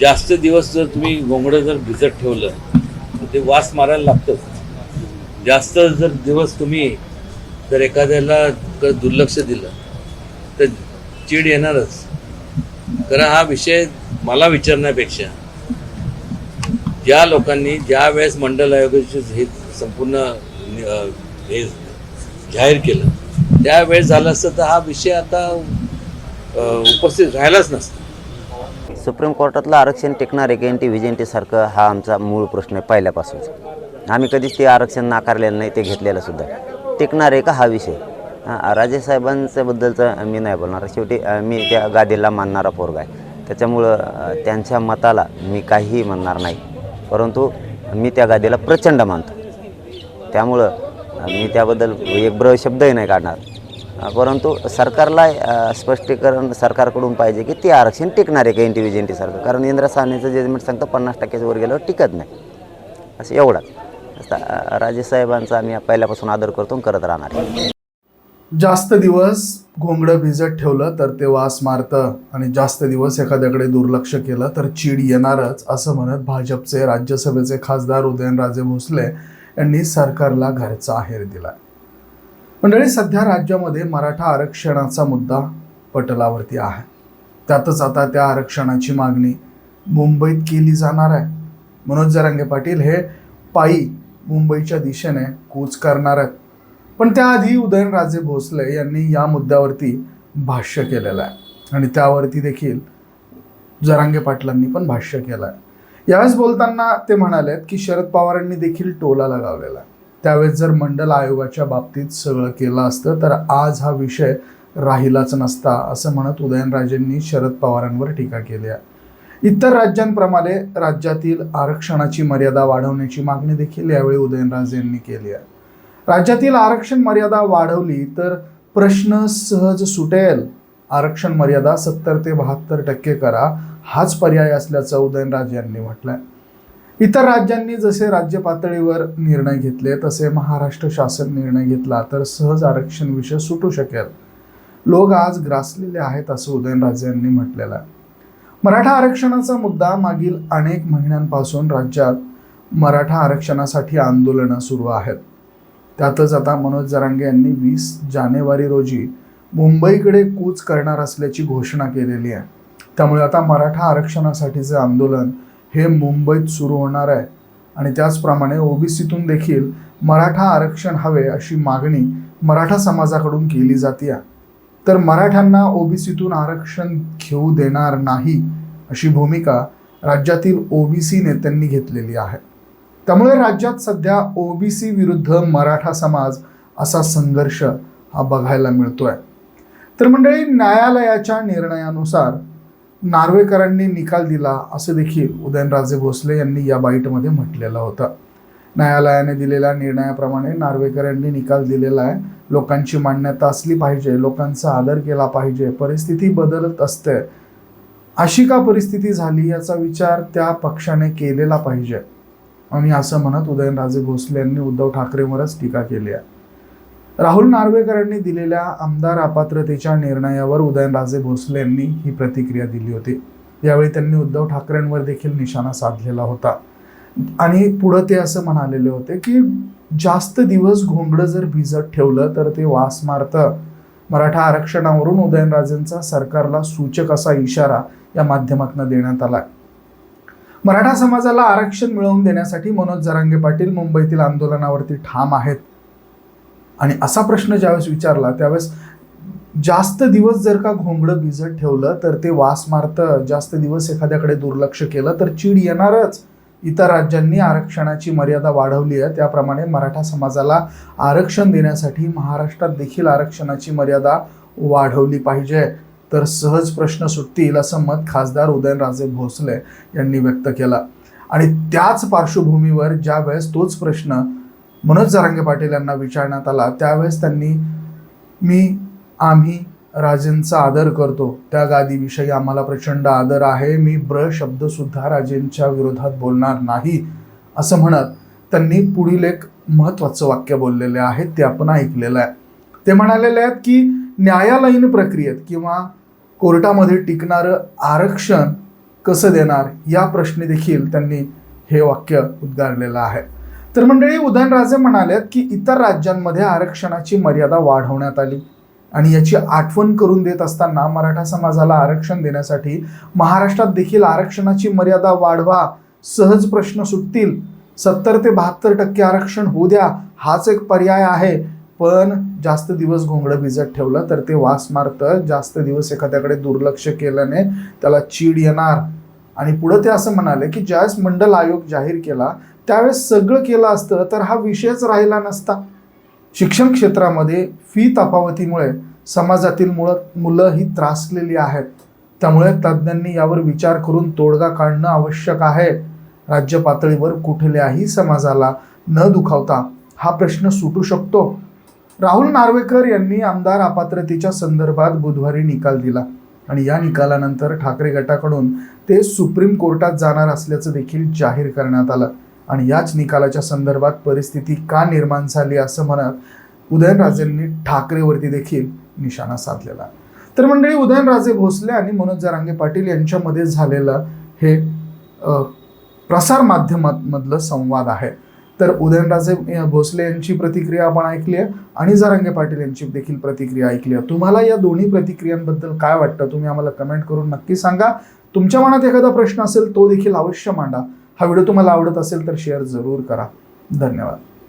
जास्त दिवस जर तुम्ही घोंगडं जर भिजत ठेवलं तर ते वास मारायला लागतंच. जास्त जर दिवस तुम्ही जर एखाद्याला क- दुर्लक्ष दिलं तर चीड येणारच. कारण हा विषय मला विचारण्यापेक्षा ज्या लोकांनी ज्या वेळेस मंडल आयोगाचे हे संपूर्ण हे जाहीर केलं त्यावेळेस झालं असतं तर हा विषय आता उपस्थित राहिलाच नसता. सुप्रीम कोर्टातलं आरक्षण टिकणार आहे की एन टी व्ही सारखं हा आमचा मूळ प्रश्न आहे पहिल्यापासूनच आम्ही कधीच ते आरक्षण नाकारलेलं नाही ते घेतलेलं सुद्धा. टिकणार आहे का हा विषय? राजेसाहेबांच्याबद्दलचं मी नाही बोलणार. शेवटी मी त्या गादीला मानणारा पोरगा आहे. त्याच्यामुळं त्यांच्या मताला मी काहीही म्हणणार नाही. परंतु मी त्या गादीला प्रचंड मानतो. त्यामुळं मी त्याबद्दल एक ब्र शब्दही नाही काढणार. परंतु सरकारला स्पष्टीकरण सरकारकडून पाहिजे की ते आरक्षण टिकणार आहे का एन टी व्ही टी सारखं? कारण इंद्र साहनीचं जजमेंट सांगतं पन्नास टक्क्याच्या वर गेल्यावर टिकत नाही. असं एवढाच राजेसाहेबांचा आम्ही पहिल्यापासून आदर करतो करत राहणार आहे. जास्त दिवस घोंगडं भिजत ठेवलं तर ते वास मारतं आणि जास्त दिवस एखाद्याकडे दुर्लक्ष केलं तर चीड येणारच असं म्हणत भाजपचे राज्यसभेचे खासदार उदयनराजे भोसले यांनी सरकारला घरचा आहेर दिला मंडळी सध्या राज्यामध्ये मराठा आरक्षणाचा मुद्दा पटलावरती आहे. त्यातच आता त्या आरक्षणाची मागणी मुंबईत केली जाणार आहे. मनोज जरांगे पाटील हे पायी मुंबईच्या दिशेने कूच करणार आहेत. पण त्याआधी उदयनराजे भोसले यांनी या मुद्द्यावरती भाष्य केलेलं आहे. आणि त्यावरती देखील जरांगे पाटलांनी पण भाष्य केलं आहे. यावेळेस बोलताना ते म्हणाले की शरद पवारांनी देखील टोला लगावलेला आहे. त्यावेळेस जर मंडल आयोगाच्या बाबतीत सगळं केलं असतं तर आज हा विषय राहिलाच नसता असं म्हणत उदयनराजेंनी शरद पवारांवर टीका केली आहे. इतर राज्यांप्रमाणे राज्यातील आरक्षणाची मर्यादा वाढवण्याची मागणी देखील यावेळी उदयनराजेंनी केली आहे. राज्यातील आरक्षण मर्यादा वाढवली तर प्रश्न सहज सुटेल. आरक्षण मर्यादा सत्तर ते बहात्तर टक्के करा हाच पर्याय असल्याचं उदयनराजे यांनी म्हटलं आहे इतर राज्यांनी जसे राज्य पातळीवर निर्णय घेतले तसे महाराष्ट्र शासन निर्णय घेतला तर सहज आरक्षण विषय सुटू शकेल. लोक आज ग्रासलेले आहेत असं उदयनराजे यांनी म्हटलेलं आहे. मराठा आरक्षणाचा मुद्दा मागील अनेक महिन्यांपासून राज्यात मराठा आरक्षणासाठी आंदोलनं सुरू आहेत. त्यातच आता मनोज जरांगे यांनी वीस जानेवारी रोजी मुंबईकडे कूच करणार असल्याची घोषणा केलेली आहे. त्यामुळे आता मराठा आरक्षणासाठीचे आंदोलन हे मुंबईत सुरू होणार आहे. आणि त्याचप्रमाणे ओबीसीतून देखील मराठा आरक्षण हवे अशी मागणी मराठा समाजाकडून केली जाते तर मराठ्यांना ओबीसीतून आरक्षण घेऊ देणार नाही अशी भूमिका राज्यातील ओबीसी नेत्यांनी घेतलेली आहे. त्यामुळे राज्यात सध्या ओबीसी विरुद्ध मराठा समाज असा संघर्ष हा बघायला मिळतोय. तर मंडळी न्यायालयाच्या निर्णयानुसार नार्वेकरांनी निकाल दिला असं देखील उदयनराजे भोसले यांनी या बाईटमध्ये म्हटलेलं होतं. न्यायालयाने दिलेल्या निर्णयाप्रमाणे नार्वेकर यांनी निकाल दिलेला आहे. लोकांची मान्यता असली पाहिजे लोकांचा आदर केला पाहिजे परिस्थिती बदलत असते. अशी का परिस्थिती झाली याचा विचार त्या पक्षाने केलेला पाहिजे. आणि असं म्हणत उदयनराजे भोसले यांनी उद्धव ठाकरेंवरच टीका केली आहे. राहुल नार्वेकरांनी दिलेल्या आमदार अपात्रतेच्या निर्णयावर उदयनराजे भोसले यांनी ही प्रतिक्रिया दिली होती. यावेळी त्यांनी उद्धव ठाकरेंवर देखील निशाणा साधलेला होता. आणि पुढं ते असं म्हणालेले होते की जास्त दिवस घोंगडं जर भिजत ठेवलं तर ते वास मारतं. मराठा आरक्षणावरून उदयनराजेंचा सरकारला सूचक असा इशारा या माध्यमातून देण्यात आला मराठा समाजाला आरक्षण मिळवून देण्यासाठी मनोज जरांगे पाटील मुंबईतील आंदोलनावरती ठाम आहेत. आणि असा प्रश्न ज्यावेळेस विचारला त्यावेळेस जास्त दिवस जर का घोंगडं भिजत ठेवलं तर ते वास मारतं जास्त दिवस एखाद्याकडे दुर्लक्ष केलं तर चीड येणारच. इतर राज्यांनी आरक्षणाची मर्यादा वाढवली आहे. त्याप्रमाणे मराठा समाजाला आरक्षण देण्यासाठी महाराष्ट्रात देखील आरक्षणाची मर्यादा वाढवली पाहिजे. तर सहज प्रश्न सुटतील असं मत खासदार उदयनराजे भोसले यांनी व्यक्त केलं. आणि त्याच पार्श्वभूमीवर ज्यावेळेस तोच प्रश्न मनोज जरांगे पाटील यांना विचारण्यात आला. त्यावेळेस त्यांनी मी आम्ही राजेंचा आदर करतो. त्या गादीविषयी आम्हाला प्रचंड आदर आहे. मी ब्र शब्दसुद्धा राजेंच्या विरोधात बोलणार नाही. असं म्हणत त्यांनी पुढील एक महत्त्वाचं वाक्य बोललेले आहे ते आपण ऐकलेलं आहे. ते म्हणालेले आहेत की न्यायालयीन प्रक्रियेत किंवा कोर्टामध्ये टिकणारं आरक्षण कसं देणार? या प्रश्नी देखील त्यांनी हे वाक्य उद्गारलेलं आहे. तर मंडळी उदयनराजे म्हणाले की इतर राज्यांमध्ये आरक्षणाची मर्यादा वाढवण्यात आली. आणि याची आठवण करून देत असताना मराठा समाजाला आरक्षण देण्यासाठी महाराष्ट्रात देखील आरक्षणाची मर्यादा वाढवा सहज प्रश्न सुटतील. सत्तर ते बहात्तर टक्के आरक्षण होऊ द्या हाच एक पर्याय आहे. पण जास्त दिवस घोंगडं भिजत ठेवलं तर ते वास मारतं. जास्त दिवस एखाद्याकडे दुर्लक्ष केल्याने त्याला चीड येणार. आणि पुढं ते असं म्हणाले की ज्यावेळेस मंडल आयोग जाहीर केला त्यावेळेस सगळं केलं असतं तर हा विषयच राहिला नसता. शिक्षण क्षेत्रामध्ये फी तफावतीमुळे समाजातील मुलं मुलं ही त्रासलेली आहेत. त्यामुळे तज्ज्ञांनी यावर विचार करून तोडगा काढणं आवश्यक आहे. राज्य पातळीवर कुठल्याही समाजाला न दुखावता हा प्रश्न सुटू शकतो. राहुल नार्वेकर यांनी आमदार अपात्रतेच्या संदर्भात बुधवारी निकाल दिला आणि या निकालानंतर ठाकरे गटाकडून ते सुप्रीम कोर्टात जाणार असल्याचं देखील जाहीर करण्यात आलं. आणि याच निकालाच्या संदर्भात परिस्थिती का निर्माण झाली असं म्हणत उदयनराजेंनी ठाकरेवरती देखील निशाणा साधलेला. तर मंडळी उदयनराजे भोसले आणि मनोज जरांगे पाटील यांच्यामध्ये झालेलं हे प्रसार माध्यमांमधलं संवाद आहे. तर उदयनराजे भोसले यांची प्रतिक्रिया आपण ऐकली आहे आणि जरांगे पाटील यांची देखील प्रतिक्रिया ऐकली आहे. तुम्हाला या दोन्ही प्रतिक्रियांबद्दल काय वाटतं? तुम्ही आम्हाला कमेंट करून नक्की सांगा. तुमच्या मनात एखादा प्रश्न असेल तो देखील अवश्य मांडा. हा व्हिडिओ तुम्हाला आवडत असेल तर शेअर जरूर करा. धन्यवाद.